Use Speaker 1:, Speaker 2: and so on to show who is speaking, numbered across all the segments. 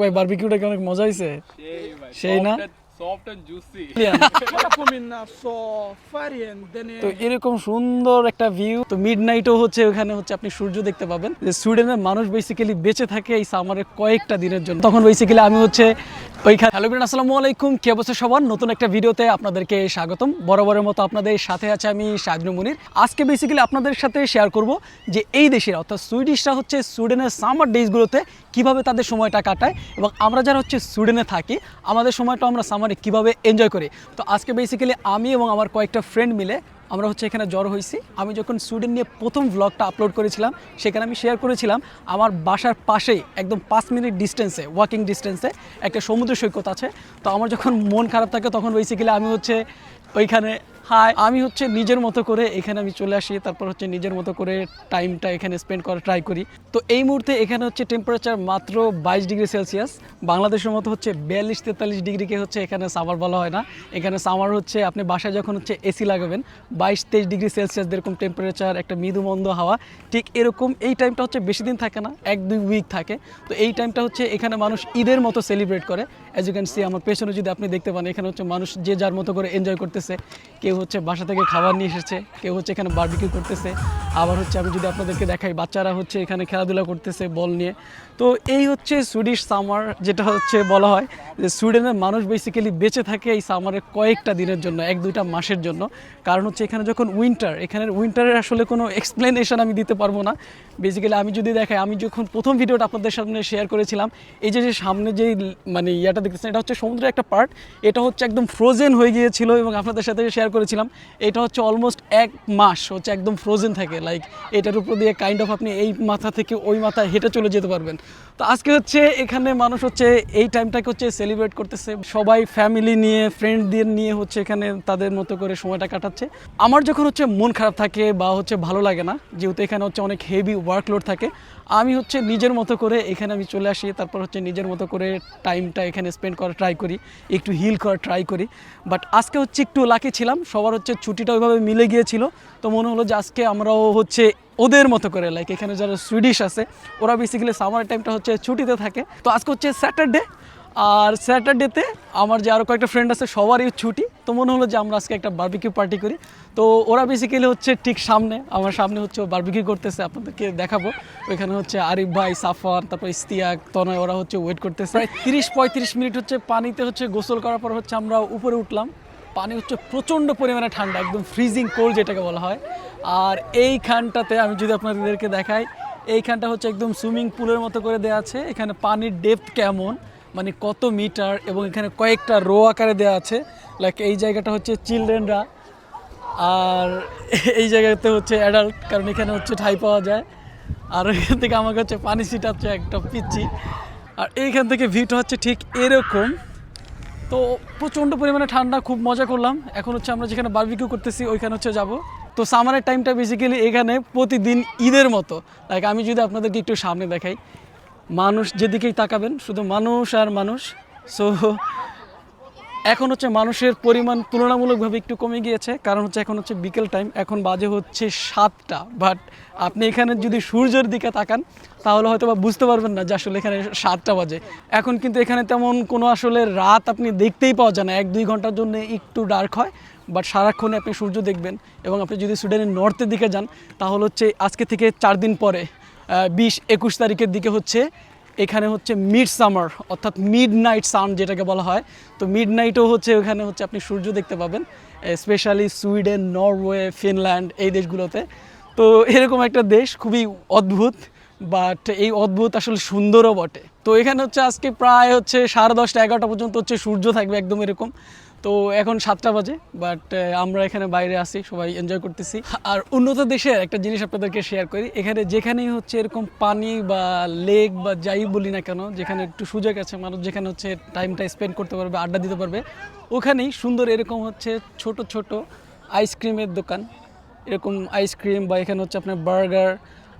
Speaker 1: ভাই বারবিকিউটা অনেক মজা সেই না? এরকম সুন্দর একটা ভিউ তো মিড হচ্ছে, ওখানে হচ্ছে আপনি সূর্য দেখতে পাবেন। যে সুইডেনের মানুষ বেসিক্যালি বেঁচে থাকে এই সামারের কয়েকটা দিনের জন্য। তখন বেসিক্যালি আমি হচ্ছে ওইখানে। হ্যালো বিরান আসসালামু আলাইকুম। কে অবস্থা সবার? নতুন একটা ভিডিওতে আপনাদেরকে স্বাগতম। বরাবরের মতো আপনাদের সাথে আছে আমি শাহজনু মুনির। আজকে বেসিক্যালি আপনাদের সাথে শেয়ার করব যে এই দেশের, অর্থাৎ সুইডিশরা হচ্ছে সুইডেনের সামার ডেজগুলোতে কীভাবে তাদের সময়টা কাটায় এবং আমরা যারা হচ্ছে সুইডেনে থাকি, আমাদের সময়টা আমরা সামারে কীভাবে এনজয় করি। তো আজকে বেসিক্যালি আমি এবং আমার কয়েকটা ফ্রেন্ড মিলে আমরা হচ্ছে এখানে জ্বর হয়েছি। আমি যখন সুইডেন নিয়ে প্রথম ব্লগটা আপলোড করেছিলাম, সেখানে আমি শেয়ার করেছিলাম, আমার বাসার পাশেই একদম পাঁচ মিনিট ডিস্টেন্সে ওয়াকিং ডিস্টেন্সে একটা সমুদ্র সৈকত আছে। তো আমার যখন মন খারাপ থাকে, তখন বেসিক্যালি আমি হচ্ছে ওইখানে হাই আমি হচ্ছে নিজের মতো করে এখানে আমি চলে আসি, তারপর হচ্ছে নিজের মতো করে টাইমটা এখানে স্পেন্ড করা ট্রাই করি। তো এই মুহূর্তে এখানে হচ্ছে টেম্পারেচার মাত্র বাইশ ডিগ্রি সেলসিয়াস। বাংলাদেশের মতো হচ্ছে বিয়াল্লিশ তেতাল্লিশ ডিগ্রিকে হচ্ছে এখানে সামার বলা হয় না। এখানে সামার হচ্ছে আপনি বাসায় যখন হচ্ছে এসি লাগাবেন, বাইশ তেইশ ডিগ্রি সেলসিয়াস যেরকম টেম্পারেচার একটা মৃদু মন্দ হাওয়া, ঠিক এরকম এই টাইমটা হচ্ছে বেশি দিন থাকে না, এক দুই উইক থাকে। তো এই টাইমটা হচ্ছে এখানে মানুষ ঈদের মতো সেলিব্রেট করে। অ্যাজ ইউ ক্যান সি আমার পেছনে যদি আপনি দেখতে পান, এখানে হচ্ছে মানুষ যে যার মতো করে এনজয় করতেছে, কেউ হচ্ছে বাসা থেকে খাবার নিয়ে এসেছে, কেউ হচ্ছে এখানে বারবিকিউ করতেছে। আবার হচ্ছে আমি যদি আপনাদেরকে দেখাই, বাচ্চারা হচ্ছে এখানে খেলাধুলা করতেছে বল নিয়ে। তো এই হচ্ছে সুইডিশ সামার যেটা হচ্ছে বলা হয় যে সুইডেনের মানুষ বেসিক্যালি বেঁচে থাকে এই সামারের কয়েকটা দিনের জন্য, এক দুইটা মাসের জন্য। কারণ হচ্ছে এখানে যখন উইন্টার এখানের উইন্টারের আসলে কোনো এক্সপ্লেনেশন আমি দিতে পারব না। বেসিক্যালি আমি যদি দেখাই, আমি যখন প্রথম ভিডিওটা আপনাদের সামনে শেয়ার করেছিলাম, এই যে সামনে যে মানে ইয়াটা দেখতেছেন, এটা হচ্ছে সমুদ্রের একটা পার্ট এটা হচ্ছে একদম ফ্রোজেন হয়ে গিয়েছিল এবং আপনাদের সাথে শেয়ার করেছিলাম। এটা হচ্ছে অলমোস্ট এক মাস, হচ্ছে একদম ফ্রোজেন থাকে। লাইক এটার উপর দিয়ে কাইন্ড অফ আপনি এই মাথা থেকে ওই মাথায় হেঁটে চলে যেতে পারবেন। তো আজকে হচ্ছে এখানে মানুষ হচ্ছে এই টাইমটাকে হচ্ছে সেলিব্রেট করতেছে। সবাই ফ্যামিলি নিয়ে ফ্রেন্ডদের নিয়ে হচ্ছে এখানে তাদের মতো করে সময়টা কাটাচ্ছে। আমার যখন হচ্ছে মন খারাপ থাকে বা হচ্ছে ভালো লাগে না, যেহেতু এখানে হচ্ছে অনেক হেভি ওয়ার্কলোড থাকে, আমি হচ্ছে নিজের মতো করে এখানে আমি চলে আসি। তারপর হচ্ছে নিজের মতো করে টাইমটা এখানে স্পেন্ড করা ট্রাই করি, একটু হিল করা ট্রাই করি। বাট আজকে হচ্ছে একটু লাকি ছিলাম। সবার হচ্ছে ছুটিটা ওইভাবে মিলে গিয়েছিল। তো মনে হলো যে আজকে আমরাও হচ্ছে ওদের মতো করে লাইক এখানে যারা সুইডিশ আছে, ওরা বেসিক্যালি সামার টাইমটা হচ্ছে ছুটিতে থাকে। তো আজকে হচ্ছে স্যাটারডে আর স্যাটারডেতে আমার যে আরও কয়েকটা ফ্রেন্ড আছে, সবারই ছুটি। তো মনে হলো যে আমরা আজকে একটা বার্বিকিউ পার্টি করি। তো ওরা বেসিক্যালি হচ্ছে ঠিক সামনে, আমার সামনে হচ্ছে বারবিকিউ করতেছে, আপনাদেরকে দেখাবো। ওইখানে হচ্ছে আরিফ ভাই সাফান তারপর ইস্তিয়াক তনয়, ওরা হচ্ছে ওয়েট করতেছে। প্রায় তিরিশ পঁয়ত্রিশ মিনিট হচ্ছে পানিতে হচ্ছে গোসল করার পর হচ্ছে আমরা উপরে উঠলাম। পানি হচ্ছে প্রচণ্ড পরিমাণে ঠান্ডা, একদম ফ্রিজিং কোল্ড যেটাকে বলা হয়। আর এইখানটাতে আমি যদি আপনাদেরকে দেখাই, এইখানটা হচ্ছে একদম সুইমিং পুলের মতো করে দেওয়া আছে। এখানে পানির ডেপথ কেমন মানে কত মিটার এবং এখানে কয়েকটা রো আকারে দেওয়া আছে। লাইক এই জায়গাটা হচ্ছে চিলড্রেনরা আর এই জায়গাতে হচ্ছে অ্যাডাল্ট কারণ এখানে হচ্ছে ঠাই পাওয়া যায়। আর এখান থেকে আমাকে হচ্ছে পানি ছিটাচ্ছে একটা পিচ্ছি। আর এইখান থেকে ভিউটা হচ্ছে ঠিক এরকম। তো প্রচণ্ড পরিমাণে ঠান্ডা, খুব মজা করলাম। এখন হচ্ছে আমরা যেখানে বার্বিকিউ করতেছি, ওইখানে হচ্ছে যাব। তো সামারের টাইমটা বেসিক্যালি এখানে প্রতিদিন ঈদের মতো। লাইক আমি যদি আপনাদেরকে একটু সামনে দেখাই, মানুষ যেদিকেই তাকাবেন, শুধু মানুষ আর মানুষ। সো এখন হচ্ছে মানুষের পরিমাণ তুলনামূলকভাবে একটু কমে গিয়েছে। কারণ হচ্ছে এখন হচ্ছে বিকেল টাইম এখন বাজে হচ্ছে সাতটা। বাট আপনি এখানে যদি সূর্যের দিকে তাকান, তাহলে হয়তো বা বুঝতে পারবেন না যে আসলে এখানে সাতটা বাজে। এখন কিন্তু এখানে তেমন কোনো আসলে রাত আপনি দেখতেই পাওয়া যায় না। এক, দুই ঘণ্টার জন্য একটু ডার্ক হয় বাট সারাক্ষণে আপনি সূর্য দেখবেন। এবং আপনি যদি সুইডেনের নর্থের দিকে যান, তাহলে হচ্ছে আজকে থেকে চার দিন পরে বিশ, একুশ তারিখের দিকে হচ্ছে এখানে হচ্ছে মিড সামার অর্থাৎ মিড নাইট সান যেটাকে বলা হয়। তো মিড নাইটও হচ্ছে ওখানে হচ্ছে আপনি সূর্য দেখতে পাবেন স্পেশালি সুইডেন, নরওয়ে, ফিনল্যান্ড এই দেশগুলোতে। তো এরকম একটা দেশ, খুবই অদ্ভুত বাট এই অদ্ভুত আসলে সুন্দরও বটে। তো এখানে হচ্ছে আজকে প্রায় হচ্ছে সাড়ে দশটা, এগারোটা পর্যন্ত হচ্ছে সূর্য থাকবে একদম এরকম। তো এখন সাতটা বাজে বাট আমরা এখানে বাইরে আসি সবাই এনজয় করতেছি। আর উন্নত দেশের একটা জিনিস আপনাদেরকে শেয়ার করি, এখানে যেখানেই হচ্ছে এরকম পানি বা লেক বা যাই বলি না কেন, যেখানে একটু সুযোগ আছে, মানুষ যেখানে হচ্ছে টাইমটা স্পেন্ড করতে পারবে, আড্ডা দিতে পারবে, ওখানেই সুন্দর এরকম হচ্ছে ছোট ছোট আইসক্রিমের দোকান। এরকম আইসক্রিম বা এখানে হচ্ছে আপনার বার্গার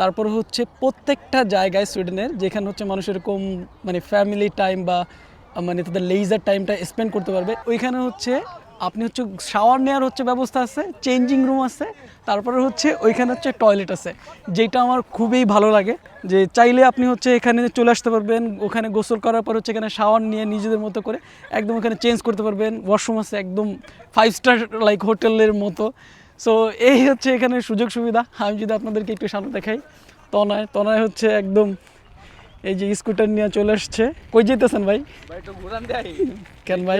Speaker 1: তারপর হচ্ছে প্রত্যেকটা জায়গায় সুইডেনের যেখানে হচ্ছে মানুষ এরকম মানে ফ্যামিলি টাইম বা মানে তাদের লেজার টাইমটা স্পেন্ড করতে পারবে। ওইখানে হচ্ছে আপনি হচ্ছে শাওয়ার নেওয়ার হচ্ছে ব্যবস্থা আছে চেঞ্জিং রুম আছে, তারপরে হচ্ছে ওইখানে হচ্ছে টয়লেট আছে। যেটা আমার খুবই ভালো লাগে, যে চাইলে আপনি হচ্ছে এখানে চলে আসতে পারবেন, ওখানে গোসল করার পর হচ্ছে এখানে শাওয়ার নিয়ে নিজেদের মতো করে একদম ওখানে চেঞ্জ করতে পারবেন ওয়াশরুম আছে একদম ফাইভ স্টার লাইক হোটেলের মতো। সো এই হচ্ছে এখানে সুযোগ সুবিধা। আমি যদি আপনাদেরকে একটু সামনে দেখাই, তনয় তনয় হচ্ছে একদম এই যে স্কুটার নিয়ে চলে আসছে কই যেতেছেন ভাই? কেন ভাই?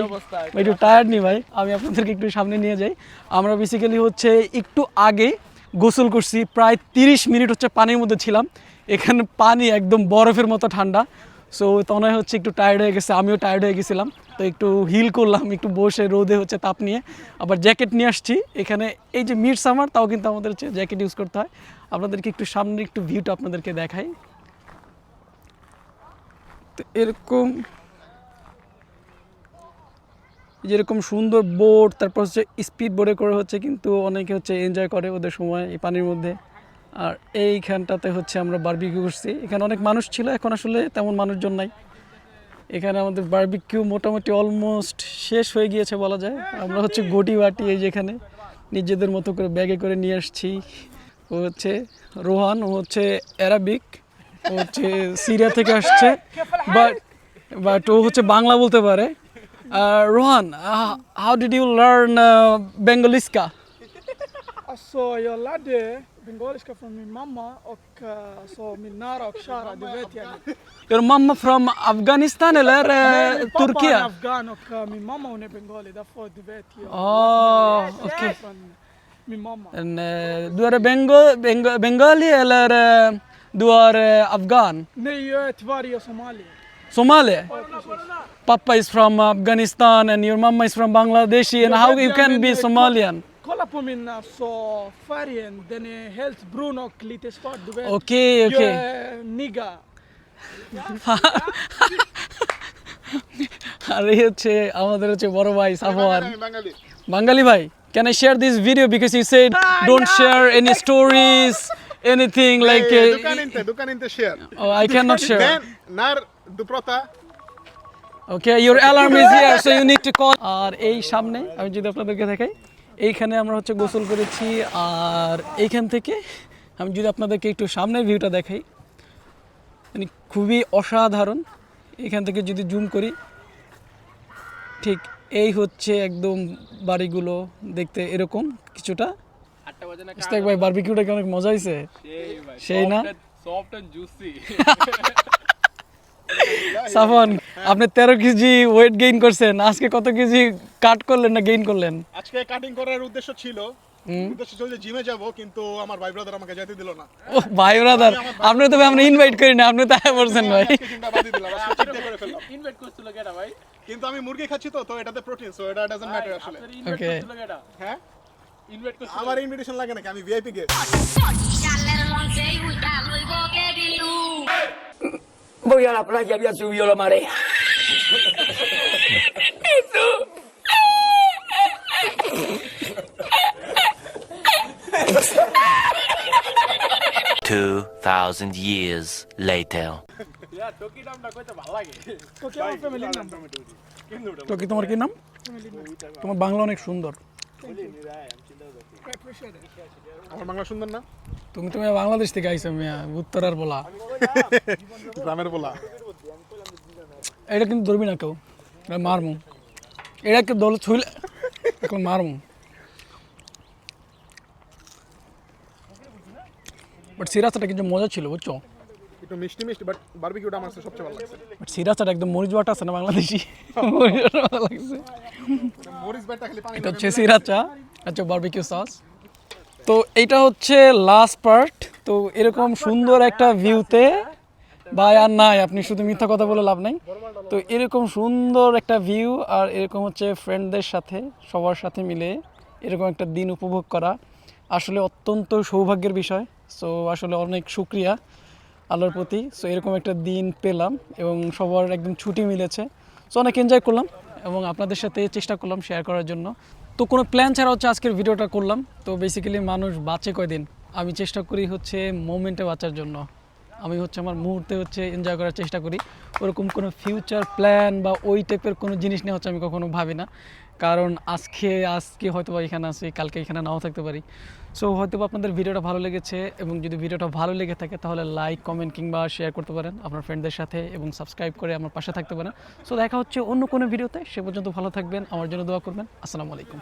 Speaker 1: ভাই একটু টায়ার্ড নি ভাই? আমি আপনাদেরকে একটু সামনে নিয়ে যাই। আমরা বেসিক্যালি হচ্ছে একটু আগে গোসল করছি প্রায় তিরিশ মিনিট হচ্ছে পানির মধ্যে ছিলাম। এখানে পানি একদম বরফের মতো ঠান্ডা। সো তনয় হচ্ছে একটু টায়ার্ড হয়ে গেছে আমিও টায়ার্ড হয়ে গেছিলাম। তো একটু হিল করলাম একটু বসে রোদে হচ্ছে তাপ নিয়ে। আবার জ্যাকেট নিয়ে আসছি। এখানে এই যে মিড সামার তাও কিন্তু আমাদের হচ্ছে জ্যাকেট ইউজ করতে হয়। আপনাদেরকে একটু সামনে একটু ভিউটা আপনাদেরকে দেখাই। এরকম যেরকম সুন্দর বোট, তারপর হচ্ছে স্পিড বোর্ডে করে হচ্ছে কিন্তু অনেকে হচ্ছে এনজয় করে ওদের সময় এই পানির মধ্যে। আর এইখানটাতে হচ্ছে আমরা বারবিকিউ করছি। এখানে অনেক মানুষ ছিল, এখন আসলে তেমন মানুষজন নাই। এখানে আমাদের বারবিকিউ মোটামুটি অলমোস্ট শেষ হয়ে গিয়েছে বলা যায়। আমরা হচ্ছে গটি বাটি এই যেখানে নিজেদের মতো করে ব্যাগে করে নিয়ে আসছি। ও হচ্ছে রোহান, ও হচ্ছে অ্যারাবিক হচ্ছে সিরিয়া থেকে আসছে বাট বাট ও হচ্ছে বাংলা বলতে পারে। Rohan how did you learn
Speaker 2: বেঙ্গলিস্কা সো লাডে বেঙ্গলিস্কা ফ্রম মি মাম্মা ওক
Speaker 1: সো মি ফ্রম আফগানিস্তান এল আর
Speaker 2: আফগান ওক মি
Speaker 1: মাম্মা
Speaker 2: ও ওকে মি মাম্মা দুয়ারে বেঙ্গল বেঙ্গলি এল আর du är
Speaker 1: uh, Afghan?
Speaker 2: Nej, jag är tyvärr jag är somalier.
Speaker 1: Somali?
Speaker 2: Ja, precis.
Speaker 1: Papa is from Afghanistan and your mama is from Bangladeshi and
Speaker 2: Jag
Speaker 1: how
Speaker 2: vet,
Speaker 1: you
Speaker 2: jag
Speaker 1: can
Speaker 2: men,
Speaker 1: be
Speaker 2: eh,
Speaker 1: Somalian?
Speaker 2: Kolla på min alltså, färgen, den är helt brun och lite svart, du vet.
Speaker 1: Okej,
Speaker 2: Jag
Speaker 1: okej.
Speaker 2: är nigga.
Speaker 1: আর এই হচ্ছে আমাদের হচ্ছে বড় ভাই সাফওয়ান
Speaker 3: আমি বাঙালি
Speaker 1: বাঙালি ভাই can I share this video because you said don't share any stories anything like
Speaker 3: Eh, du kan inte, du kan inte share.
Speaker 1: I can not share
Speaker 3: Men när du pratar,
Speaker 1: okay your alarm is here so you need to call আর এই সামনে আমি যদি আপনাদেরকে দেখাই এইখানে আমরা হচ্ছে গোসল করেছি আর এইখান থেকে আমি যদি আপনাদেরকে একটু সামনের ভিউটা দেখাই মানে খুবই অসাধারণ। এখান থেকে যদি জুম করি ঠিক এই হচ্ছে একদম বাড়িগুলো দেখতে এরকম কিছুটা। ইস্তাক ভাই বারবিকিউটা কি অনেক মজা হয়েছে সেই না?
Speaker 4: সফট এন্ড জুসি
Speaker 1: সাফন আপনি তেরো কেজি ওয়েট গেইন করছেন আজকে কত কেজি কাট করলেন না গেইন করলেন?
Speaker 3: আজকে কাটিং করার উদ্দেশ্য ছিল। উদ্দেশ্য ছিল যে জিমে যাব কিন্তু আমার ভাই ব্রাদার আমাকে যেতে দিল না।
Speaker 1: ও ভাই ব্রাদার আপনি তো আমরা ইনভাইট করি না আপনি তাই বলছেন ভাই।
Speaker 4: ইনভাইট করছিল কেডা ভাই?
Speaker 3: কিন্তু আমি মুরগি খাচ্ছি তো তো এটাতে প্রোটিন সো এটা ডাজন্ট ম্যাটার আসলে।
Speaker 4: কেডা?
Speaker 3: হ্যাঁ?
Speaker 4: ইনভাইট করছিল
Speaker 3: আমার ইনভিটেশন লাগে নাকি? আমি VIP guest
Speaker 5: Voy a la playa, había subido la marea.
Speaker 6: Two thousand years later.
Speaker 4: ইয়া টকি নামটা কইতে ভালো লাগে।
Speaker 2: তো কি আমার ফ্যামিলির নাম।
Speaker 1: তো কি তোমার কি নাম। তোমার বাংলা অনেক সুন্দর.
Speaker 3: আমার বাংলা সুন্দর না?
Speaker 1: তুমি তুমি বাংলাদেশ থেকে আইছো মিয়া। উত্তরার বলা।
Speaker 3: গ্রামের বলা।
Speaker 1: এটা কিন্তু ধরবি না কেউ। মারমু। এটা কেউ দল ছুইলে এখন মারমু। বাট সিরাজটা কিন্তু মজা ছিল বুঝছ?
Speaker 3: একটু মিষ্টি মিষ্টি বাট বারবিকিউটা আমার কাছে সবচেয়ে ভালো লাগছে।
Speaker 1: বাট একদম মরিচ বাটা আছে না বাংলাদেশি? মরিচ বাটা ভালো লাগছে।
Speaker 3: মরিচ ব্যাটটা খালি পানি
Speaker 1: এটা হচ্ছে সিরাচা আচ্ছা বারবিকিউ সস তো এইটা হচ্ছে লাস্ট পার্ট তো এরকম সুন্দর একটা ভিউতে ভাই আর নাই আপনি শুধু মিথ্যা কথা বলে লাভ নাই। তো এরকম সুন্দর একটা ভিউ আর এরকম হচ্ছে ফ্রেন্ডদের সাথে সবার সাথে মিলে এরকম একটা দিন উপভোগ করা আসলে অত্যন্ত সৌভাগ্যের বিষয়। সো আসলে অনেক শুক্রিয়া। আল্লাহর প্রতি। সো এরকম একটা দিন পেলাম এবং সবার একদম ছুটি মিলেছে। সো অনেক এনজয় করলাম এবং আপনাদের সাথে চেষ্টা করলাম শেয়ার করার জন্য। তো কোনো প্ল্যান ছাড়া হচ্ছে আজকের ভিডিওটা করলাম। তো বেসিক্যালি মানুষ বাঁচে কয়দিন? আমি চেষ্টা করি হচ্ছে মোমেন্টে বাঁচার জন্য। আমি হচ্ছে আমার মুহূর্তে হচ্ছে এনজয় করার চেষ্টা করি। ওরকম কোনো ফিউচার প্ল্যান বা ওই টাইপের কোনো জিনিস নিয়ে হচ্ছে আমি কখনো ভাবি না। কারণ আজকে আজকে হয়তো বা এখানে আছি, কালকে এখানে নাও থাকতে পারি। সো হয়তো আপনাদের ভিডিওটা ভালো লেগেছে এবং যদি ভিডিওটা ভালো লেগে থাকে তাহলে লাইক কমেন্ট কিংবা শেয়ার করতে পারেন আপনার ফ্রেন্ডদের সাথে এবং সাবস্ক্রাইব করে আমার পাশে থাকতে পারেন। সো দেখা হচ্ছে অন্য কোনো ভিডিওতে সে পর্যন্ত ভালো থাকবেন। আমার জন্য দোয়া করবেন। আসসালামু আলাইকুম।